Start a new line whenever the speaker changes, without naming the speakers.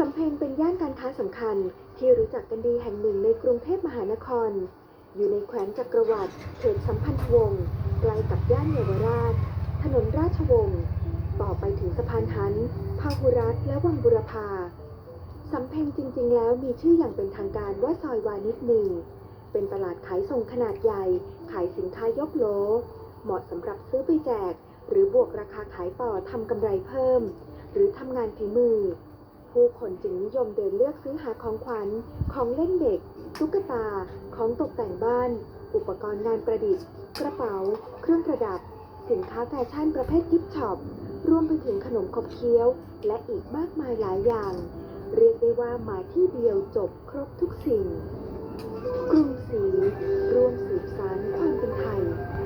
สำคัญที่รู้จักกันดีแห่งหนึ่งในกรุงเทพมหานคร อยู่ในแขวงจักรวรรดิเขตสัมพันธวงศ์ใกล้กับย่านเยาวราช ถนนราชวงศ์ต่อไปถึงสะพานหันพาหุรัตและวังบุรพาสำเพ็งจริงๆ แล้วมีชื่ออย่างเป็นทางการว่าซอยวานิชหนึ่ง เป็นตลาดขายส่งขนาดใหญ่ ขายสินค้ายกโล เหมาะสำหรับซื้อไปแจก หรือบวกราคาขายต่อทำกำไรเพิ่ม หรือทำงานฝีมือ ผู้คนจึงนิยมเดินเลือกซื้อหาของขวัญ ของเล่นเด็ก ตุ๊กตา ของตกแต่งบ้าน อุปกรณ์งานประดิษฐ์ กระเป๋า เครื่องประดับ สินค้าแฟชั่นประเภทกิฟต์ช็อป รวมไปถึงขนมขบเคี้ยว และอีกมากมายหลายอย่าง เรียกได้ว่ามาที่เดียวจบครบทุกสิ่ง